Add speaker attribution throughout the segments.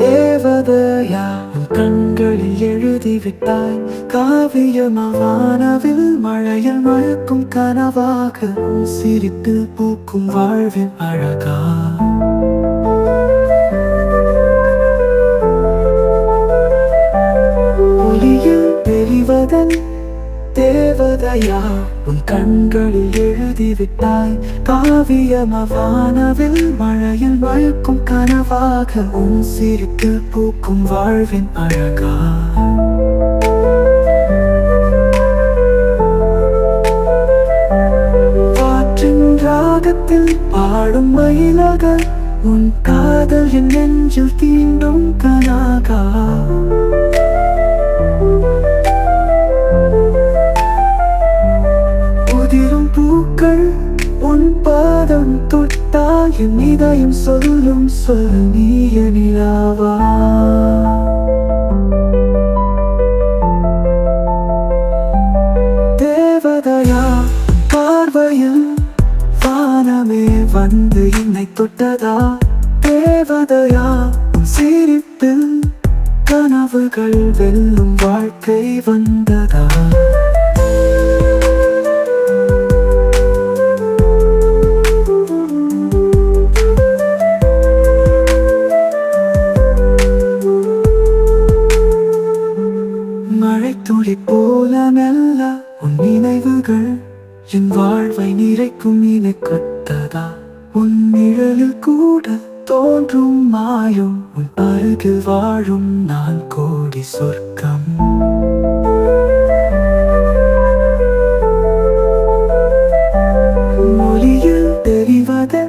Speaker 1: தேவதையா கண்களில் எழுதி விட்டாய் காவியமானவில் மழையில் மழக்கும் கனவாக சிரித்து பூக்கும் வாழ்வின் அழகா. ஒளியில் தெரிவதன் தேவதையா உன் கண்களில் எழுதிவிட்டாய். காவியமவானவில் மழையில் மழக்கும் கனவாக உன் சிரித்து பூக்கும் வாழ்வின் அழகா. ராகத்தில் பாடும் மயிலாக உன் காதல் என் நெஞ்சில் தீண்டும் கனாகா. என் இதயம் சொல்லும் சொல் நீய நிலாவா தேவதையா பார்வையில் வானமே வந்து என்னை தொட்டதா? தேவதையா சிரிப்பில் கனவுகள் வெல்லும் வாழ்க்கை வந்ததா? துளி போல மெல்ல உன் நினைவுகள் என் வாழ்வை நிறைக்கும் நினைக்கட்டதா உன் நிழலில் கூட தோன்றும் மாயும் உன் அருகில் வாழும் நான் கோடி சொர்க்கம். மொழியில் தெரிவதே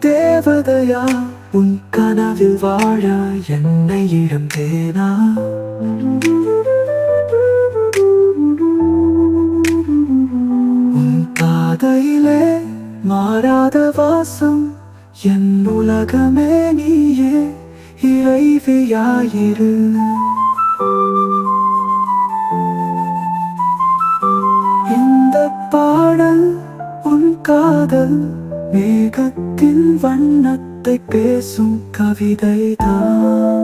Speaker 1: தேவதையா? உன் கனவில் வாழ என்னை இடம் தேனா? பாதையிலே மாறாத வாசம் என் உலகமே நீயே இறைவியாயிரு. இந்த பாடல் உன் காதல் மேகத்தின் வண்ணத்தை பேசும் கவிதைதான்.